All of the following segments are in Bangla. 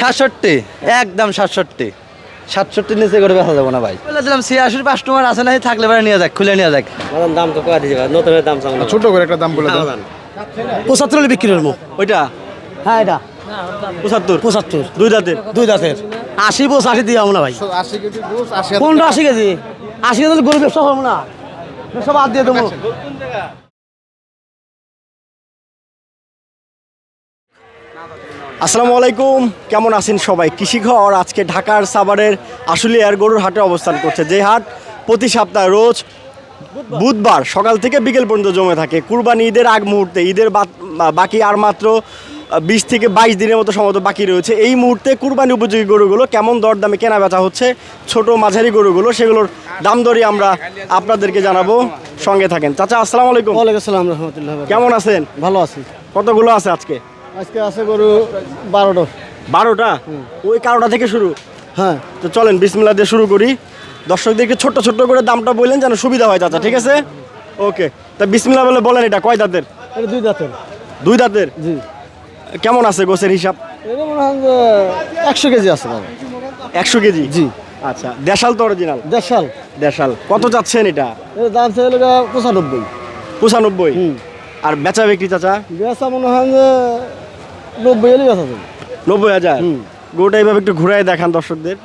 সাতষট্টি। একদম সাতষট্টি। সাতষট্টি নিচে করে বেচা যাব না ভাই। বলেছিলাম ছিয়াশির কাস্টমার আছে না থাকলে পরে নিয়ে যাক খুলে নিয়ে যাক। দাম তো কয় দিয়েছে নতুন দাম চাও ছোট করে একটা দাম বলে দাও। পঁচাত্তর হলে বিক্রি করব। ওইটা? হ্যাঁ এটা। পঁচাত্তর? পঁচাত্তর। দুই দাঁতের? দুই দাঁতের। আশি বস আশি দিয়ে না ভাই। আশি কেজি আশি পনেরো আশি কেজি। আশি কেজি গরু ব্যবসা করব না। ব্যবসা বাদ দিয়ে দেবো। আসসালামু আলাইকুম। কেমন আছেন সবাই? কৃষি ঘর আজকে ঢাকার সাভারের আশুলিয়ার গরুর হাটে অবস্থান করছে। যে হাট প্রতি সপ্তাহে রোজ বুধবার সকাল থেকে বিকেল পর্যন্ত জমে থাকে। কুরবানি ঈদের আগ মুহূর্তে ঈদের বাকি আর মাত্র বিশ থেকে বাইশ দিনের মতো সম্ভবত বাকি রয়েছে। এই মুহূর্তে কুরবানি উপযোগী গরুগুলো কেমন দরদামে কেনা বেচা হচ্ছে? ছোট মাঝারি গরুগুলো সেগুলোর দাম দরই আমরা আপনাদেরকে জানাব। সঙ্গে থাকেন। চাচা আসসালামু আলাইকুম। ওয়ালাইকুম আসসালাম রহমতুল্লাহ কেমন আছেন? ভালো আছি। কতগুলো আছে আজকে? আজকে আছে গরু বারোটা। বারোটা? ওই কারোটা থেকে শুরু? হ্যাঁ। তো চলেন বিসমিল্লা দিয়ে শুরু করি। দর্শকদেরকে ছোট্ট ছোট্ট করে দামটা বললেন যেন সুবিধা হয় চাচা ঠিক আছে? ওকে তা বিসমিল্লা বলে বলেন এটা কয় দাঁতের? দুই দাঁতের। দুই দাঁতের? জি। কেমন আছে গোছের হিসাব? একশো কেজি আছে একশো কেজি? জি। আচ্ছা দেশাল তো অরিজিনাল দেশাল। দেশাল। কত চাচ্ছেন এটা? দাম চাইলে গা পঁচানব্বই। পঁচানব্বই? আর বেচা বিক্রি চাচা? বেচা মনে হয় নব্বই হলে বেচা যাবে নব্বই হাজার? হুম। গরুটা এইভাবে একটু ঘুরাই দেখান দর্শকদের।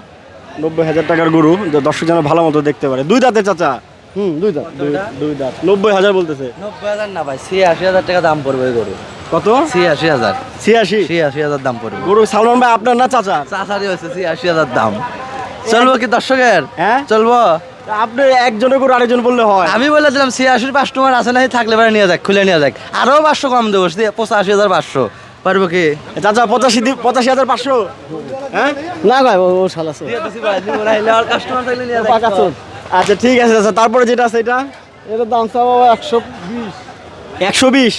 নব্বই হাজার টাকার গরু যে দর্শক যেন ভালো মতো দেখতে পারে। দুই দাঁতের চাচা? হুম দুই দাঁত। দুই দুই দাঁত। নব্বই হাজার বলতেছে। নব্বই হাজার না ভাই ছিয়াশি হাজার টাকা দাম পড়বে গরু কত? ছিয়াশি হাজার। ছিয়াশি? ছিয়াশি হাজার দাম পড়বে। গরু সালমান ভাই আপনার না চাচা? চাষারি হয়েছে ছিয়াশি হাজার দাম। চলবো কি দর্শকের? হ্যাঁ? চলবো। আপনি একজনের করে আরেকজন বললে হয়। আমি বলেছিলাম ছিয়াশির কাস্টমার আছে নাই থাকলে পরে নিয়ে যাক খুলে নিয়ে যাক। আরও পাঁচশো কম দেবো পঁচাশি হাজার পাঁচশো। পারব কি? চাচা পঁচাশি দি- পঁচাশি হাজার পাঁচশো। হ্যাঁ? না ভাই ও ও শাল আচ্ছা ঠিক আছে চাচা তারপরে যেটা আছে এটা? এটার দাম চাওয়া একশো বিশ। একশো বিশ?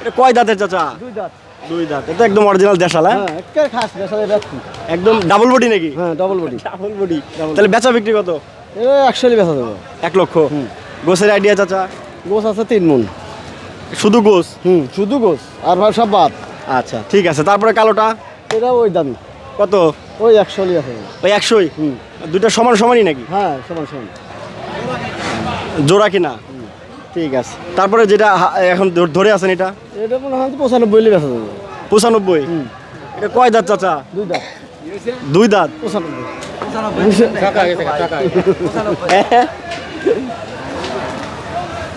এটা কয় দাঁতের চাচা? দুই দাঁত। দুই দাঁত। এটা একদম অরিজিনাল দেশাল হ্যাঁ? হ্যাঁ খাস ব্যক্তি একদম ডাবল বডি নাকি? হ্যাঁ ডবল বডি ডাবল বডি তাহলে বেচা বিক্রি কত? এটা একশো বেচা দেবো। এক লক্ষ। গোসের আইডিয়া চাচা? গোস আছে তিন মন। শুধু গোস হুম শুধু গোস আর ভাই সব বাদ। আচ্ছা ঠিক আছে। তারপরে কালোটা? এটা ওই দামি। কত? ওই একশো হলে আছে ওই একশোই? হুম। দুইটা সমান সমানই নাকি? হ্যাঁ সমান সমান। জোড়া কিনা? ঠিক আছে। তারপরে যেটা এখন ধরে আছেন এটা? এটা মনে হয় পঁচানব্বই বেচা দেবো পঁচানব্বই? এটা কয় দাঁত চাচা? দুই দাঁত। দুই দাঁত? পঁচানব্বই।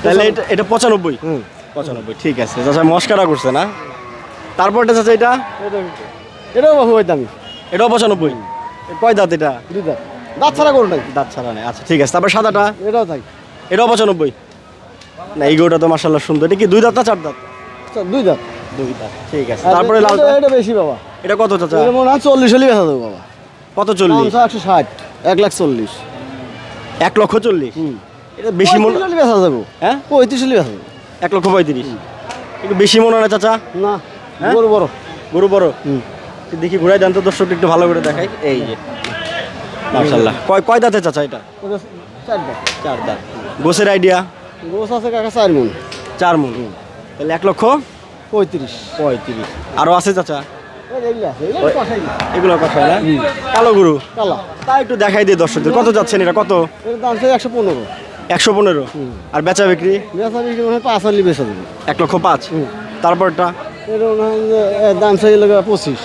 তাহলে এটা এটা পঁচানব্বই? হুম। পঁচানব্বই ঠিক আছে। চাচা মস্কারা করছে না? তারপরটা চাচা এটা? এটা এটাও বাবু ওই দামি? এটাও পঁচানব্বই। কয় দাঁত এটা? দুই দাঁত। দাঁত ছাড়া করো নাই। দাঁত ছাড়া নেই। আচ্ছা ঠিক আছে। তারপর সাদাটা? এটাও তাই। এটাও পঁচানব্বই। না এই গরুটা তো মার্শাল্লাহ সুন্দর। এটা কি দুই দাঁত না চার দাঁত? আচ্ছা, দুই দাঁত। দুই দাঁত। ঠিক আছে। তারপরে লালটা এটা বেশি বাবা। এটা কত চাচা? এটা মনে হয় চল্লিশ হলে বেচা দেবো বাবা। কত চল্লিশ? একশো ষাট এক লাখ চল্লিশ। এক লক্ষ চল্লিশ? এটা বেশি মনে হলে বেচা দেবো হ্যাঁ? পঁয়ত্রিশ হলে বেচা দেবো এক লক্ষ পঁয়ত্রিশ। একটু বেশি মনে হয় চাচা? না। হ্যাঁ? বড় গরু বড় দেখি ঘুরাই দেন তো দর্শক একটু ভালো করে দেখাই। এই যে। মার্শাল্লাহ কয় কয় দাঁতে চাচা এটা? চার দাঁত। চার দাঁত। গোসের আইডিয়া? গোস আছে কাকা চার মন। চার মন। তাহলে এক লক্ষ? পঁয়ত্রিশ। পঁয়ত্রিশ। আরও আছে চাচা? এগুলো কথা না। কালো গরু? কালা। তা একটু দেখাই দিয়ে দর্শকদের। কত যাচ্ছেন এটা কত? দাম একশো পনেরো। একশো পনেরো? আর বেচা বিক্রি? বেচা বিক্রি পাঁচ আনলি বেচা দেবো এক লক্ষ পাঁচ। তারপরটা? দাম চাই পঁচিশ।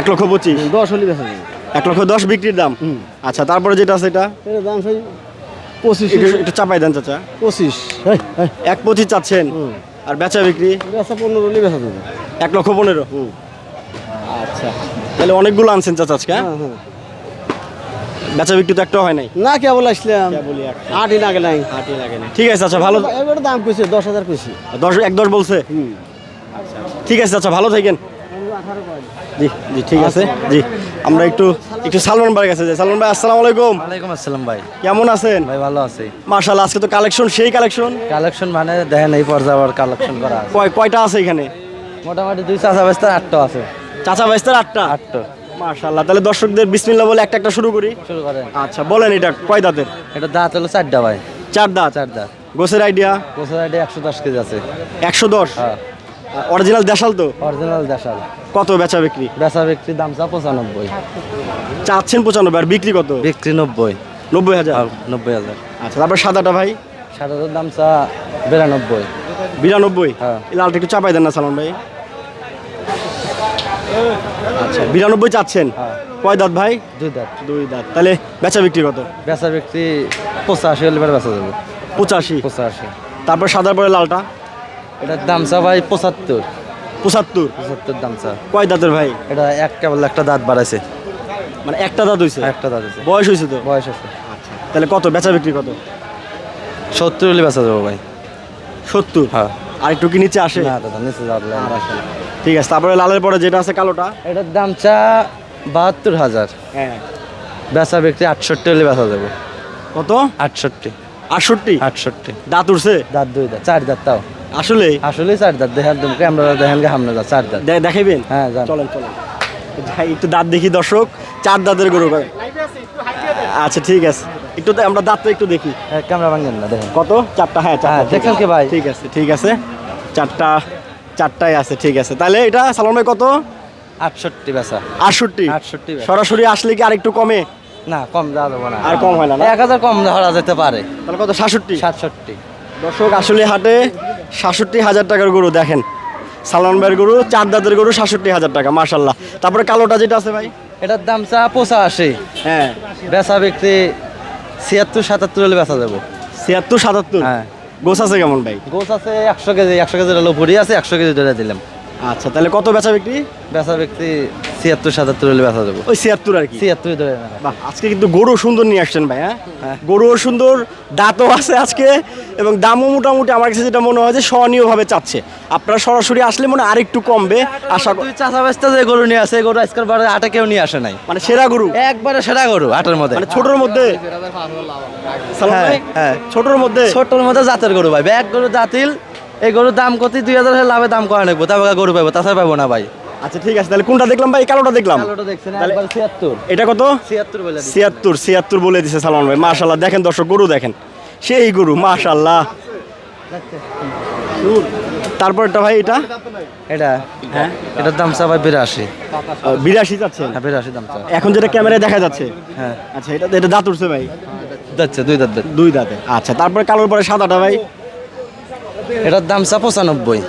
এক লক্ষ পঁচিশ? দশ হলে বেচা এক লক্ষ দশ বিক্রির দাম। আচ্ছা তারপরে যেটা আছে এটা? দাম চাই পঁচিশ। একটু চাপাই দেন চাচা। পঁচিশ। এক পঁচিশ চাচ্ছেন? আর বেচা বিক্রি? বেচা পনেরো হলে বেচা দেবো এক লক্ষ পনেরো? আচ্ছা। তাহলে অনেকগুলো আনছেন চাচা আজকে হ্যাঁ? হ্যাঁ হ্যাঁ। বেচা বিক্রি তো একটা হয় নাই? না কেবল আসলাম। বলি এক আট দিন আগে নাই। হাটই লাগে না ঠিক আছে আচ্ছা ভালো দাম কইছে দশ হাজার কইছে। দশ এক দশ বলছে? হুম। ঠিক আছে আচ্ছা ভালো থাকেন। জি জি ঠিক আছে জি। আমরা একটু একটু সালমান ভাইয়ের কাছে যাই। সালমান ভাই আসসালামু আলাইকুম। ওয়ালাইকুম আসসালাম ভাই। কেমন আছেন? ভাই ভালো আছি। মার্শাল্লাহ আজকে তো কালেকশন সেই কালেকশন? কালেকশন মানে দেখেন এই পর্যায়ে কালেকশন করা আছে। কয় কয়টা আছে এখানে? মোটামুটি দুই চাচা বেস্তার আটটা আছে। চাচা ভাইস্তার আটটা? আটটা। মার্শাল্লাহ তাহলে দর্শকদের বিসমিল্লাহ বলে একটা একটা শুরু করি। শুরু করেন। আচ্ছা বলেন এটা কয় দাঁতের? এটা দাঁত হলো চারটা ভাই। চার দাঁত? চার দাঁত। গোসের আইডিয়া বছর আইডি একশো দশ কেজি আছে। একশো দশ? হ্যাঁ। অরিজিনাল দেশাল তো? অরিজিনাল দেশাল। কত বেচা বিক্রি? বেচা বিক্রির দাম চা পঁচানব্বই। চাচ্ছেন পঁচানব্বই আর বিক্রি কত? বিক্রি নব্বই। নব্বই হাজার? নব্বই হাজার। আচ্ছা তারপর সাদাটা ভাই? হাজার দাম চা বিরানব্বই। বিরানব্বই? হ্যাঁ। লালটা একটু চাপাই দেন না সালমান ভাই। আচ্ছা বিরানব্বই চাচ্ছেন? হ্যাঁ। কয় দাঁত ভাই? দুই দাঁত। দুই দাঁত। তাহলে বেচা বিক্রি কত? বেচা বিক্রি পঁচাশি হলে বেচা যাবে। পঁচাশি। পঁচাশি। তারপর সাদার পরে লালটা? এটার দাম চা ভাই পঁচাত্তর। পঁচাত্তর? পঁচাত্তর দাম চা। কয় দাঁতের ভাই? এটা এক কেবল একটা দাঁত বাড়াইছে। মানে একটা দাঁত হয়েছে একটা দাঁত হয়েছে বয়স হয়েছে তো? বয়স আছে তাহলে কত? বেচা বিক্রি কত? সত্তর হলে বেচা যাব ভাই। সত্তর? হ্যাঁ। আর একটু কি নিচে আসে? না দাদা নিচে যাবে ঠিক আছে তারপরে লালের পরে যেটা আছে কালোটা? এটার দাম চা বাহাত্তর হাজার। হ্যাঁ। বেচা বিক্রি আটষট্টি হলে বেচা যাবে। কত? আটষট্টি। আটষট্টি? আটষট্টি। দাঁত উঠছে? দাঁত দুই দাঁত চার দাঁত তাও। আসলে? আসলে চার দাঁত দেখার দাম আমরা দেখেন হামনা দাঁত চার দাঁত। দেখাইবেন? হ্যাঁ চলেন চলেন। যাই একটু দাঁত দেখি দর্শক চার দাঁতের গরু ভাই। আচ্ছা ঠিক আছে। একটু আমরা দাঁতটা একটু দেখি। হ্যাঁ, ক্যামেরা ভাঙেন না দেখেন। কত? চারটা হ্যাঁ চারটা। হ্যাঁ, ঠিক দেখছেন কি ভাই? ঠিক আছে ঠিক আছে। চারটা চারটায় আছে ঠিক আছে। তাহলে এটা সালমান ভাই কত? আটষট্টি বেচা। আটষট্টি? আটষট্টি সরাসরি আসলে কি আরেকটু কমে? না কম দেওয়া যাব না। আর কম হয় না, না? এক হাজার কম ধরা যেতে পারে। তাহলে কত? সাতষট্টি? সাতষট্টি। দর্শক আসলে হাটে সাতষট্টি হাজার টাকার গরু দেখেন। সালমান ভাইয়ের গরু চার দাঁতের গরু সাতষট্টি হাজার টাকা মার্শাল্লাহ তারপরে কালোটা যেটা আছে ভাই? এটার দাম চা পঁচাশি। হ্যাঁ। বেচা বিক্রি ছিয়াত্তর সাতাত্তর হলে বেচা যাব। ছিয়াত্তর সাতাত্তর? হ্যাঁ। গোছ আছে কেমন ভাই? গোছ আছে একশো কেজি একশো কেজির লোপুরি আছে একশো কেজি ধরে দিলাম। আচ্ছা তাহলে কত বেচা বিক্রি? বেচা বিক্রি ছিয়াত্তর সাতাত্তর হলে বেচা যাব ওই ছিয়াত্তর আর কি? ছিয়াত্তর ধরে বাহ আজকে কিন্তু গরু সুন্দর নিয়ে আসছেন ভাই হ্যাঁ? হ্যাঁ। গরুও সুন্দর দাঁতও আছে আজকে এবং দামও মোটামুটি আমার কাছে যেটা মনে হয় যে সহনীয়ভাবে চাচ্ছে। আপনারা সরাসরি আসলে মনে হয় আরেকটু কমবে আশা কর চাষা বেচতে যে গরু নিয়ে আসে গরু আজকাল বারে আটা কেউ নিয়ে আসে নাই। মানে সেরা গরু? একবারে সেটা গরু আটের মধ্যে। মানে ছোটর মধ্যে? হ্যাঁ, হ্যাঁ। ছোটর মধ্যে? ছোট্টর মধ্যে জাতের গরু ভাই। ব্যাগ গরু জাতিল এই গরুর দাম কত দুই হাজার লাভে দাম করা নেব তারপর গরু পাবো তাছাড়া পাবো না ভাই। আচ্ছা ঠিক আছে তাহলে কোনটা দেখলাম ভাই? কালোটা দেখলাম। এটা কত? ছিয়াত্তর ছিয়াত্তর বলে দিছে সালমান ভাই। মাশাল্লাহ দেখেন দর্শক গরু দেখেন। সেই গরু মাশাল্লাহ তারপরটা ভাই এটা? এটা হ্যাঁ এটার দাম চা ভাই বিরাশি। বিরাশি যাচ্ছে? হ্যাঁ বিরাশি দাম চা এখন যেটা ক্যামেরায় দেখা যাচ্ছে। হ্যাঁ। আচ্ছা এটা এটা দাঁত উঠছে ভাই? যাচ্ছে দুই দাঁত। দুই দাঁতে। আচ্ছা তারপরে কালোর পরে সাদাটা ভাই? এটার দাম চা পঁচানব্বই।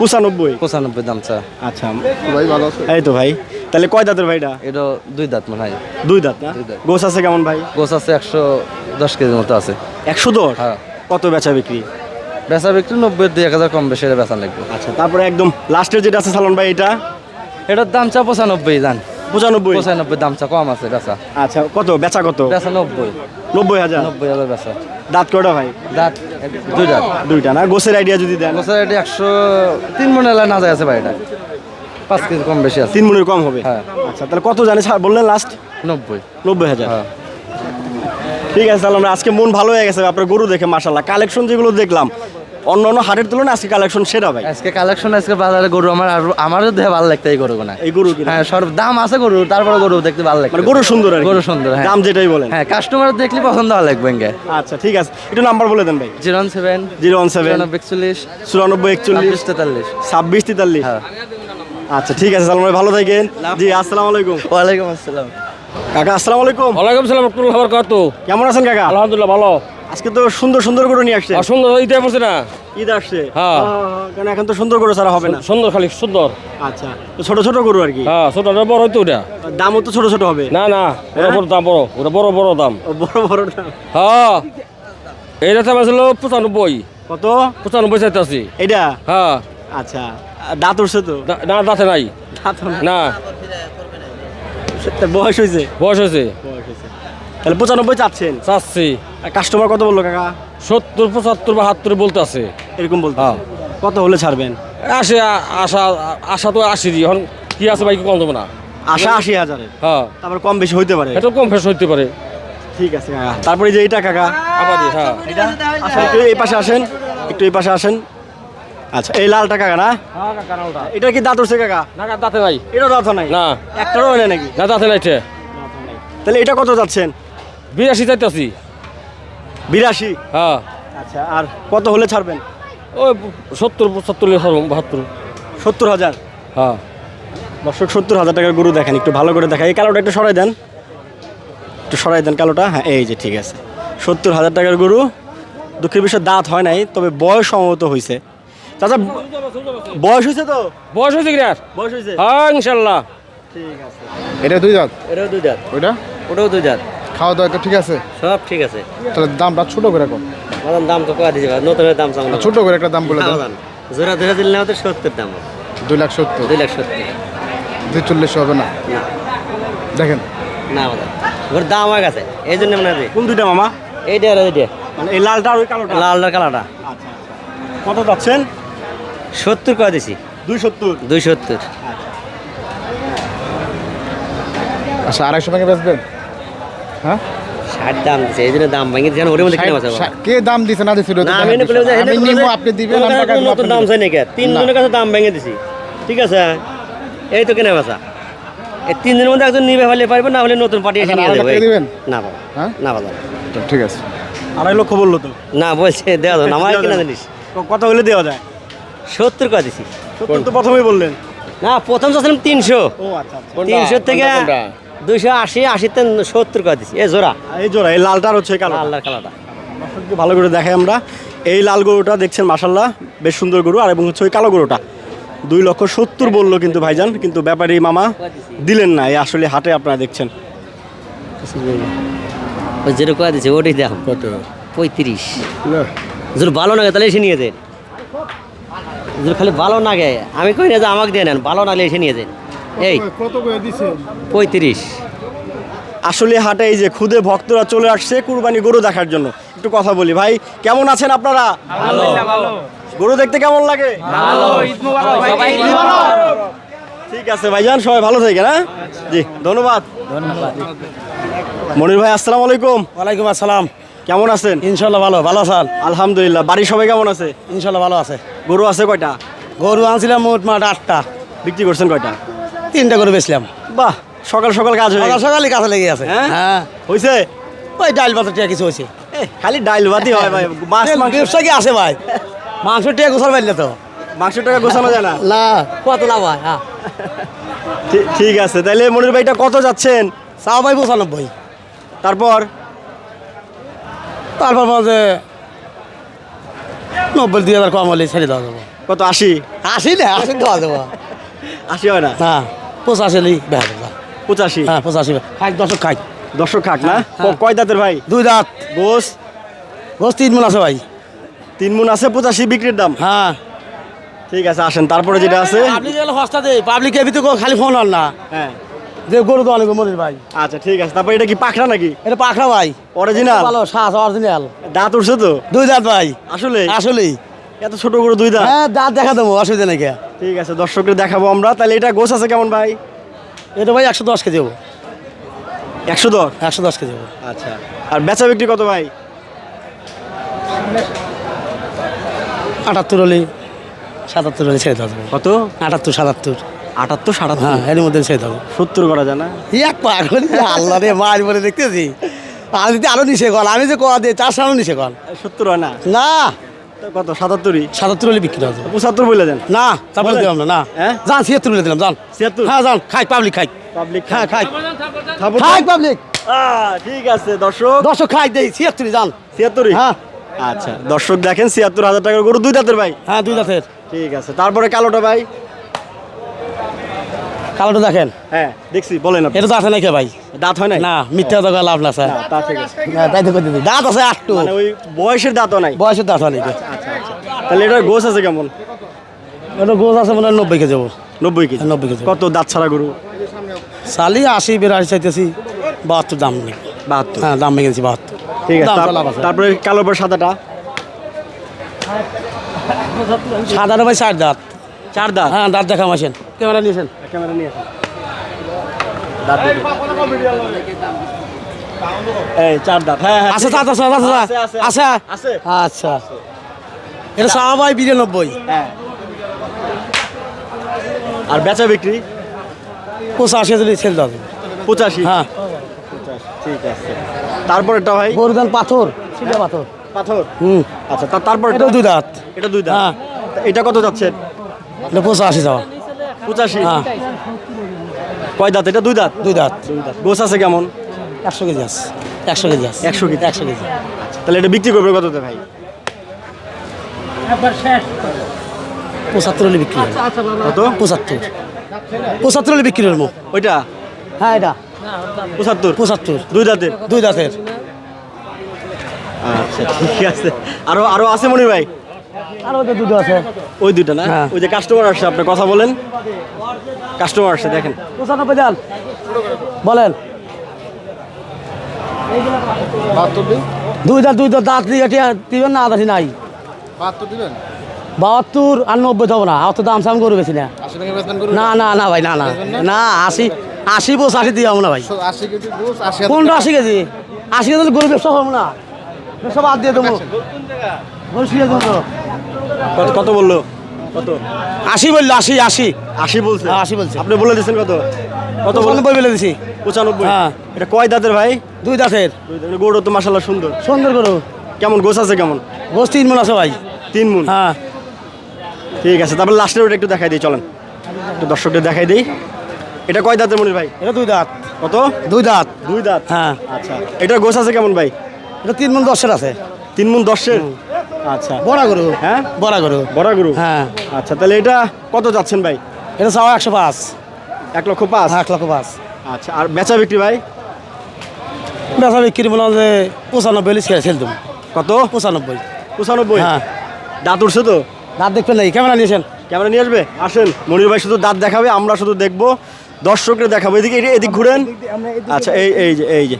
পঁচানব্বই? পঁচানব্বই দাম চা আচ্ছা ভাই ভালো আছে? এই তো ভাই তাহলে কয় দাঁতের ভাইটা? এটা দুই দাঁত মনে হয়। দুই দাঁত না? দুই আছে কেমন ভাই? গোছ আছে একশো দশ কেজির মতো আছে। একশো দশ? হ্যাঁ। কত বেচা বিক্রি? বেচা বিক্রি নব্বই দুই এক হাজার কম বেশি এটা বেচা লাগবে। আচ্ছা তারপরে একদম লাস্টের যেটা আছে সালন ভাই এটা? এটার দাম চা পঁচানব্বই দান পঁচানব্বই? পঁচানব্বই দাম চা কম আছে বেচা। আচ্ছা কত? বেচা কত? বেচা নব্বই। নব্বই হাজার? নব্বই হাজার বেচা। দাঁত কটা ভাই? দাঁত দুই দাঁত দুইটা না? গোসের আইডিয়া যদি দেন। গোসের আইডিয়া একশো তিন মনে না যায় আছে ভাই এটা। পাঁচ কেজি কম বেশি আছে। তিন মনের কম হবে? হ্যাঁ। আচ্ছা তাহলে কত জানে? বললেন লাস্ট নব্বই। নব্বই হাজার। হ্যাঁ। ঠিক আছে তাহলে আমরা আজকে মন ভালো হয়ে গেছে। আপনার গরু দেখে মাসাল্লাহ কালেকশন যেগুলো দেখলাম অন্য অন্য হাটের তুলনায় আজকে কালেকশন সেরা ভাই। আজকে কালেকশন আজকে বাজারে গরু আমার আমারও দেখে ভালো লাগতো এই গরু না। এই গরু হ্যাঁ দাম আছে গরু তারপরে গরু দেখতে ভালো লাগবে মানে গরু সুন্দর আর গরু সুন্দর হ্যাঁ। দাম যেটাই বলেন। হ্যাঁ কাস্টমার দেখলে পছন্দ লাগবে আচ্ছা ঠিক আছে। একটু নাম্বার বলে দেন ভাই। Zero one seven zero one seven একচল্লিশ চুরানব্বই একচল্লিশ ছাব্বিশ তেতাল্লিশ। ছাব্বিশ তেতাল্লিশ। হ্যাঁ। আচ্ছা ঠিক আছে সালমান ভালো থাকেন। জি আসসালামু আলাইকুম। ওয়ালাইকুম আসসালাম। কাকা আসসালামু আলাইকুম। ওয়ালাইকুম সালাম রহমতুল্লাহ খবর কত কেমন আছেন কাকা? আলহামদুলিল্লাহ ভালো। আজকে তো সুন্দর সুন্দর গরু নিয়ে আসছে। আর সুন্দর ঈদে পড়ছে না? ঈদ আসছে। হ্যাঁ। কারণ এখন তো সুন্দর গরু ছাড়া হবে না? সুন্দর খালি সুন্দর। আচ্ছা ছোট ছোট গরু আর কি? হ্যাঁ ছোট বড় হইতো ওটা। দামও তো ছোট ছোট হবে। না না ওটা বড় দাম বড় ওটা বড় বড় দাম। বড় বড় দাম। হ্যাঁ এইটা দাম আসলো পঁচানব্বই। কত? পঁচানব্বই চাইতে আছি এটা হ্যাঁ। আচ্ছা দাঁত উঠছে তো? না দাঁতে নাই। দাঁত না। বয়স হয়েছে? বয়স হয়েছে। বয়স হয়েছে। তাহলে পঁচানব্বই চাচ্ছেন? চাচ্ছি। কাস্টমার কত বলল কাকা? সত্তর পঁচাত্তর বা হাত্তর বলতে আছে। এরকম বলতে হ্যাঁ। কত হলে ছাড়বেন? আসে আশা আশা তো আসি এখন কি আছে ভাই কি কম দেবো না। আশা আশি হাজারের? হ্যাঁ। তারপর কম বেশি হইতে পারে। এটা কম ফেস হইতে পারে। ঠিক আছে কাকা। তারপরে যে এইটা কাকা। আবাদি হ্যাঁ। আসেন একটু এই পাশে আসেন। একটু এই পাশে আসেন। আচ্ছা এই লালটা কাকা না? এটা কি দাঁত উঠছে কাকা? না দাঁতে নাই। এটা দাঁত নাই? না। একটারও নেই নাকি? না দাঁতে নাই তাহলে এটা কত যাচ্ছেন? বিরাশি চাইতে আছি বিরাশি? হ্যাঁ। আচ্ছা আর কত হলে ছাড়বেন? ওই সত্তর পঁচাত্তর বাহাত্তর। সত্তর হাজার? হ্যাঁ। দর্শক সত্তর হাজার টাকার গরু দেখেন একটু ভালো করে দেখাই। এই কালোটা একটু সরাই দেন। একটু সরাই দেন কালোটা। হ্যাঁ এই যে ঠিক আছে। সত্তর হাজার টাকার গরু দুঃখের বিষয়ে দাঁত হয় নাই তবে বয়স সম্ভবত হয়েছে চাচা বয়স হয়েছে তো? বয়স হয়েছে কি আর? বয়স হয়েছে হ্যাঁ ইনশাল্লাহ। ঠিক আছে। এটা দুই দাঁত? এটাও দুই জাত ওইটা? ওটাও দুই জাত খাওয়া দাওয়া তো ঠিক আছে? সব ঠিক আছে। তাহলে দামটা ছোট করে কম বাদাম দাম তো কয়া দিয়েছে নতুন দাম চাও ছোট করে একটা দাম বলে দেন জোড়া ধরে দিলে না তো সত্তর দাম দুই লাখ সত্তর। দুই লাখ সত্তর। দুই চল্লিশ হবে না? না। দেখেন। না বাদাম ওর দাম হয়ে গেছে। এই জন্য মনে হয় কোন দুইটা মামা? এইটা আর এইটা মানে এই লালটা আর ওই কালোটা? লাল লাল কালারটা কত যাচ্ছেন? সত্তর কয়া দিছি। দুই সত্তর। দুই সত্তর। আচ্ছা। আড়াইশো টাকা বেচবেন? হ্যাঁ? ষাট দাম দিছে এই জন্য দাম ভেঙে দিয়েছেন ওরে মধ্যে কিনে বাঁচাবো। কে দাম দিছে না দিছিল না আমি এনে বলে যে- আমি এনে বলে নিবো যে- আপনি দিবেন আমরা কারণে কাটবো, দাম চাই নাকি তিন জনের কাছে দাম ভেঙে দিছি। ঠিক আছে? এই তো কেনে বাসা এই তিন দিনের মধ্যে একজন নিবে ফেলে পারবে না হলে নতুন পার্টি এসে নিয়ে যাবে। দিবেন? না বাবা হ্যাঁ? না বাবা। ঠিক আছে। আড়াই লক্ষ বলল তো? না বলছে দেওয়া যাবে না আমার কিনা জিনিস। কত হলে দেওয়া যায়? সত্তর কয়া দিছি। সত্তর তো প্রথমেই বললেন। না প্রথম চাচ্ছিলাম তিনশো। ও আচ্ছা আচ্ছা। তিনশো থেকে দুইশো আশি আশিতে সত্তর কয়া দিছি। এ জোড়া। এই জোড়া এই লালটার হচ্ছে এই কালো আল্লাহর কালাটা। ভালো করে দেখাই আমরা। এই লাল গরুটা দেখছেন মাসাল্লাহ বেশ সুন্দর গরু। আর এবং হচ্ছে ওই কালো গরুটা। দুই লক্ষ সত্তর বলল কিন্তু ভাইজান কিন্তু ব্যাপারী মামা দিলেন না। এই আসলে হাটে আপনারা দেখছেন। যেটা কয়া দিছে? ওটাই দাম কত? পঁয়ত্রিশ। যদি ভালো লাগে তাহলে এসে নিয়ে যান। যদি খালি ভালো লাগে আমি কই না যে আমাকে দিয়ে নেন ভালো লাগলে এসে নিয়ে যান। এই কত করে দিছেন? পঁয়ত্রিশ। আসলে হাটে এই যে খুদে ভক্তরা চলে আসছে কুরবানি গরু দেখার জন্য। একটু কথা বলি ভাই কেমন আছেন আপনারা? গরু দেখতে কেমন লাগে? ঠিক আছে ভাইজান সবাই ভালো থাকে না জি ধন্যবাদ। মনির ভাই আসসালামু আলাইকুম। ওয়ালাইকুম আসসালাম। কেমন আছেন? ইনশাল্লাহ ভালো ভালো আছেন? আলহামদুলিল্লাহ বাড়ির সবাই কেমন আছে? ইনশাল্লাহ ভালো আছে। গরু আছে কয়টা? গরু আনছিলাম মোট মাঠ আটটা। বিক্রি করছেন কয়টা? তিনটা করে বেচলাম। বাহ সকাল সকাল কাজ হয়ে সকাল। সকালই কাছে লেগে আছে। হ্যাঁ? হ্যাঁ। হয়েছে ওই ডাইল পাতা টিয়া কিছু হয়েছে খালি ডাইল ভাতি হয় ভাই মাছ মাংস। ব্যবসা কি আছে ভাই? মাংস টিয়া গোসল পাইলে তো? মাংস টাকা গোছানো যায় না? না কত লাভ হয়? হ্যাঁ। ঠিক আছে তাহলে মনির ভাইটা কত যাচ্ছেন? চাও ভাই পঁচানব্বই। তারপর? তারপর মাঝে নব্বই দুই হাজার কম হলে ছেড়ে দেওয়া যাব। কত আশি? আশি না আশি দেওয়া যাব। আশি হয় না? না পঁচাশি হলেই পঁচাশি? হ্যাঁ পঁচাশি খাই দশক খাই। দর্শক খাক না? কয় দাঁতের ভাই? দুই দাঁত। গোস গোস তিন মন আছে ভাই। তিন মন আছে পঁচাশি বিক্রির দাম? হ্যাঁ। ঠিক আছে আসেন তারপরে যেটা আছে? পাবলিক গেলে হস্তা পাবলিক এর ভিতরে খালি ফোন হল না। হ্যাঁ। যে গরু তো অনেক মনির ভাই। আচ্ছা ঠিক আছে তারপর এটা কি পাখরা নাকি? এটা পাখরা ভাই। অরিজিনাল ভালো শ্বাস অরিজিনাল দাঁত উঠছে তো? দুই দাঁত ভাই। আসলে আসলেই। এত ছোট করে দুই দাঁত? হ্যাঁ দাঁত দেখা দেবো অসুবিধা নেই কে। ঠিক আছে দর্শকদের দেখাবো আমরা। তাহলে এটা গোস আছে কেমন ভাই? এটা ভাই একশো দশ কেজি হব। একশো দশ? একশো দশ কেজি হব। আচ্ছা। আর বেচা বিক্রি কত ভাই? আটাত্তর হলে সাতাত্তর হলে ছেড়ে দেওয়া কত? আটাত্তর সাতাত্তর। আটাত্তর সাতাত্তর? হ্যাঁ এর মধ্যে ছেড়ে দেবো সত্তর করা যায় না? এক পাগল আল্লাহ রে মার বলে দেখতেছি। আমি যদি আরও নিচে কল আমি যে কোয়া দিয়ে চার সামনে নিচে কল সত্তর হয় না? না। কত? সাতাত্তরই? সাতাত্তর হলে বিক্রি হবে পঁচাত্তর বলে দেন। না তারপরে দিলাম না না। হ্যাঁ? যান ছিয়াত্তর বলে দিলাম যান। ছিয়াত্তর? হ্যাঁ যান খাই পাবলিক খাই। পাবলিক হ্যাঁ খাই। খাই। পাবলিক ঠিক আছে দর্শক। দর্শক খাই দেই ছিয়াত্তরই যান। ছিয়াত্তরই? হ্যাঁ। আচ্ছা দর্শক দেখেন ছিয়াত্তর হাজার টাকার গরু দুই দাঁতের ভাই। হ্যাঁ দুই দাঁতের। ঠিক আছে তারপরে কালোটা ভাই। কালোটা দেখেন। হ্যাঁ দেখছি বলেন আপনি। এটা তো আছে নাকি ভাই? দাঁত হয় না না মিথ্যা তো লাভ না স্যার। তা ঠিক আছে হ্যাঁ, তাই তো দিদি দাঁত আছে আটটু মানে ওই বয়সের দাঁতও নাই। বয়সের দাঁত অনেক তাহলে এটা গোছ আছে কেমন? এটা গোছ আছে মনে হয় নব্বই কেজি যাব নব্বই কেজি। নব্বই কেজি কত দাঁত ছাড়া গরু? চালি আশি বিরাশি চাইতেছি। বাহাত্তর দাম নেই। বাহাত্তর। হ্যাঁ দাম ভেঙেছি বাহাত্তর। ঠিক আছে। তারপরে কালো পর সাদাটা? সাদাটা ভাই চার দাঁত। চার দাঁত। হ্যাঁ দাঁত দেখা মাসেন। ক্যামেরা নিয়েছেন ক্যামেরা নিয়ে আসেন। দাঁত এই চার দাঁত। হ্যাঁ হ্যাঁ আছে দাঁত আছে আছে। আছে, আছে, আছে। আছে। আচ্ছা। এটা বিরানব্বই। হ্যাঁ। আর বেচা বিক্রি? পঁচাশি যদি দাও পঁচাশি? হ্যাঁ। ঠিক আছে। তারপরেরটা ভাই? গরুদান পাথর সিধা পাথর। পাথর? হুম। আচ্ছা তার তারপর এটা দুই দাঁত। এটা দুই দাঁত। হ্যাঁ। এটা কত যাচ্ছে? এটা পঁচাশি যাওয়া পঁচাশি? হ্যাঁ। কয় দাঁত এটা? দুই দাঁত? দুই দাঁত। দুই দাঁত। গোছ আছে কেমন? একশো কেজি আছে। একশো কেজি আছে। একশো কেজি। একশো কেজি। তাহলে এটা বিক্রি করবে কততে ভাই? পঁচাত্তর হলে বিক্রি হবে কত? পঁচাত্তর। পঁচাত্তর হলে বিক্রি করব। ওইটা? হ্যাঁ এটা। পঁচাত্তর? পঁচাত্তর। দুই দাঁতের? দুই দাঁতের। আচ্ছা ঠিক আছে। আরও আরও আছে মনির ভাই? আর ওদের দুটো আছে। ওই দুইটা না? হ্যাঁ। ওই যে কাস্টমার আসছে আপনি কথা বলেন। কাস্টমার আসছে দেখেন। পঁচানব্বই দেন। বলেন। দুই দাঁত দুই দাঁত দাঁত দিয়ে দিবেন না আদাসি নাই। বাহাত্তর দিবেন? বাহাত্তর আর নব্বই দেবো না অত দাম সাম করে বেশি না। না না না ভাই না না। না? আশি আশি বস আশি দিয়ে যাব না ভাই। পনেরো আশি কেজি। আশি কেজি গরু ব্যবসা করব না। ব্যবসা বাদ দিয়ে দেবো। শুয়ে দেবো কত কত বলল? কত? আশি বলল আশি আশি। আশি বলছে। হ্যাঁ, আশি বলছে। আপনি বলে দিচ্ছেন কত? কত পঁচানব্বই বলে দিছি। পঁচানব্বই। হ্যাঁ। এটা কয় দাঁতের ভাই? দুই দাঁতের। গরু তো মাসাল্লাহ সুন্দর। সুন্দর গরু। কেমন গোছ আছে কেমন? গোস তিন মন আছে ভাই। তিন মুন হ্যাঁ। ঠিক আছে তারপর লাস্টের ওটা একটু দেখাই দিই চলেন। একটু দর্শকদের দেখাই দিই। এটা কয় দাঁতের মনির ভাই? এটা দুই দাঁত। কত? দুই দাঁত। দুই দাঁত? হ্যাঁ। আচ্ছা। এটা গোছ আছে কেমন ভাই? এটা তিন মন দশের আছে। তিন মুন দশের? আচ্ছা। বড়া গরু। হ্যাঁ? বড়া গরু। বড় গরু? হ্যাঁ। আচ্ছা তাহলে এটা কত যাচ্ছেন ভাই? এটা চাওয়া একশো পাঁচ। এক লক্ষ পাঁচ? এক লক্ষ পাঁচ। আচ্ছা আর বেচা বিক্রি ভাই? বেচা বিক্রি হয় যে পঁচানব্বই লিস দেবো। কত? পঁচানব্বই। পঁচানব্বই? হ্যাঁ। দাঁত উঠছে তো? দাঁত দেখবেন নাকি? ক্যামেরা নিয়েছেন ক্যামেরা নিয়ে আসবে? আসেন। মনির ভাই শুধু দাঁত দেখাবে আমরা শুধু দেখব। দর্শকরা দেখাবো। এদিকে এদিকে- এদিক ঘুরেন। আচ্ছা এই এই যে এই যে।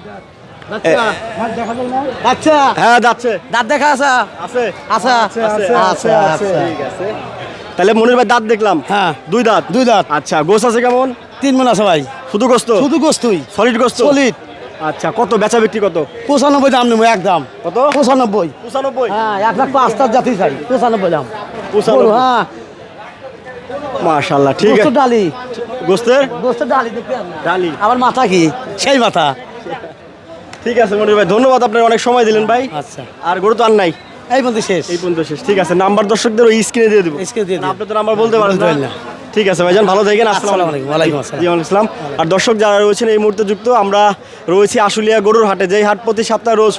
আচ্ছা হ্যাঁ যাচ্ছে দাঁত দেখা আছে? আছে। আছে, ঠিক আছে। তাহলে মনির ভাই দাঁত দেখলাম। হ্যাঁ। দুই দাঁত। দুই দাঁত। আচ্ছা গোস আছে কেমন? তিন মন আছে ভাই। শুধু গোস্ত? শুধু গোস তুই সলিড গোস্ত? সলিড আচ্ছা কত বেচা বিক্রি কত? পঁচানব্বই দাম নেব একদম কত? পঁচানব্বই। পঁচানব্বই? হ্যাঁ এক লাখ পাঁচটার জাতি চাই। পঁচানব্বই দাম। পঁচানব্বই। হ্যাঁ। মাশাল্লাহ ঠিক আছে। ডালি। গোস্তের? গোস্তের ডালি ডালি। আবার মাথা কি? সেই মাথা। ঠিক আছে মনির ভাই ধন্যবাদ আপনার অনেক সময় দিলেন ভাই। আচ্ছা। আর গরু তো আর নাই। এই বলতে শেষ। এই পর্যন্ত শেষ ঠিক আছে। নাম্বার দর্শকদের ওই স্ক্রিনে দিয়ে দেবো। এ দিয়ে আপনি তো নাম্বার বলতে পারেন না। ঠিক আছে ভাইজান ভালো থাকেন। আসসালামু আসসালামু আলাইকুম। আলাইকুম, ওয়ালাইকুম আসসালাম। জি ওয়ালাইকুম আসসালাম। আর দর্শক যারা রয়েছেন এই মুহূর্তে যুক্ত আমরা রয়েছি আশুলিয়া গরুর হাটে। যেই হাট প্রতি সপ্তাহে রোজ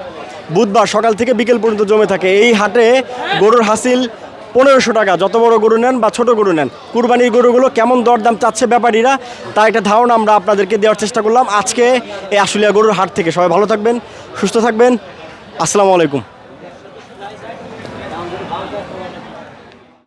বুধবার সকাল থেকে বিকেল পর্যন্ত জমে থাকে এই হাটে গরুর হাসিল পনেরোশো টাকা। যত বড় গরু নেন বা ছোট গরু নেন, কুরবানির গরুগুলো কেমন দরদাম চাচ্ছে ব্যাপারীরা, তা একটা ধারণা আমরা আপনাদেরকে দেওয়ার চেষ্টা করলাম। আজকে এই আশুলিয়া গরুর হাট থেকে সবাই ভালো থাকবেন, সুস্থ থাকবেন। আসসালামু আলাইকুম।